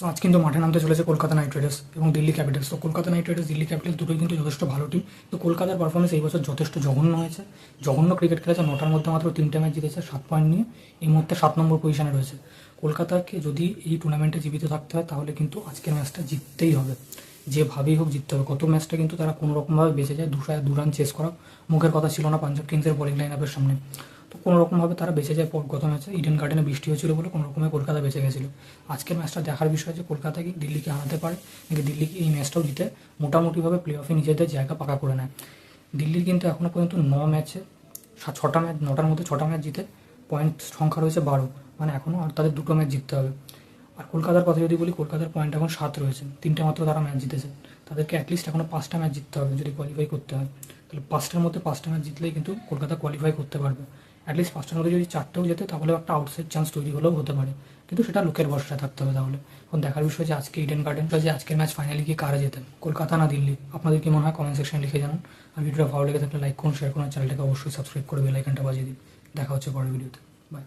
So আজ কিন্তু মাঠে নামতে চলেছে কলকাতা নাইট রাইডার্স এবং দিল্লি ক্যাপিটালস। তো Kolkata knight riders, Delhi capitals দুটোই কিন্তু যথেষ্ট ভালো টিম তো কলকাতার পারফরমেন্স এই বছর যথেষ্ট জঘন্য হয়েছে। জঘন্য ক্রিকেট খেলেছে, নটার মধ্যে মাত্র তিনটে ম্যাচ জিতেছে, সাত পয়েন্ট নিয়ে। এই মুহূর্তে সাত নম্বর পজিশনে রয়েছে। কলকাতাকে যদি এই টুর্নামেন্টে জীবিত থাকতে হয়, তাহলে কিন্তু আজকের ম্যাচটা জিততেই হবে। যেভাবেই হোক জিততে হবে। গত ম্যাচটা কিন্তু তারা কোনো রকমভাবে বেঁচে যায়, দুশো দু রান চেস করা। মুখের কথা ছিল না পাঞ্জাব কিংসের বোলিং লাইন আপের সামনে। তো কোনো রকমভাবে তারা বেঁচে যায় গত ম্যাচে ইডেন গার্ডেনে বৃষ্টি হয়েছিল বলে কোনো রকমে কলকাতা বেঁচে গেছিল। আজকের ম্যাচটা দেখার বিষয় যে কলকাতা কি দিল্লিকে হারাতে পারে, নাকি দিল্লি এই ম্যাচটাও জিতে মোটামুটিভাবে প্লে অফে নিজেদের জায়গা পাকা করে নেয়। দিল্লির কিন্তু এখনও পর্যন্ত ন ম্যাচে ছটা ম্যাচ, নটার মধ্যে ছটা ম্যাচ জিতে পয়েন্ট সংখ্যা রয়েছে বারো। মানে এখনও আর তাদের দুটো ম্যাচ জিততে হবে। আর কলকাতার কথা যদি বলি, কলকাতার পয়েন্ট এখন সাত রয়েছে। তিনটে মাত্র তারা ম্যাচ জিতেছে। তাদেরকে অ্যাটলিস্ট এখনও পাঁচটা ম্যাচ জিততে হবে যদি কোয়ালিফাই করতে হয়। তাহলে পাঁচটার মধ্যে পাঁচটা ম্যাচ জিতলেই কিন্তু কলকাতা কোয়ালিফাই করতে পারবে। অ্যাটলিস্ট পাঁচটা মধ্যে যদি চারটেও যেতে তাহলে একটা আউটসাইড চান্স তৈরি হলেও হতে পারে। কিন্তু সেটা লোকের ভরসা থাকতে হবে তাহলে। এখন দেখার বিষয় যে আজকে ইডেন গার্ডেনটা যে আজকের ম্যাচ ফাইনালি কি কারা যেতেন কলকাতা না দিল্লি? আপনাদের কি মনে হয়? কমেন্ট সেকশনে লিখে জানান। আর ভিডিওটা ভালো লেগে থাকলে লাইক করুন শেয়ার করুন চ্যানেলটাকে অবশ্যই সাবস্ক্রাইব করে বেলাইকানটা বাজিয়ে দিন। দেখা হচ্ছে পরের ভিডিওতে বাই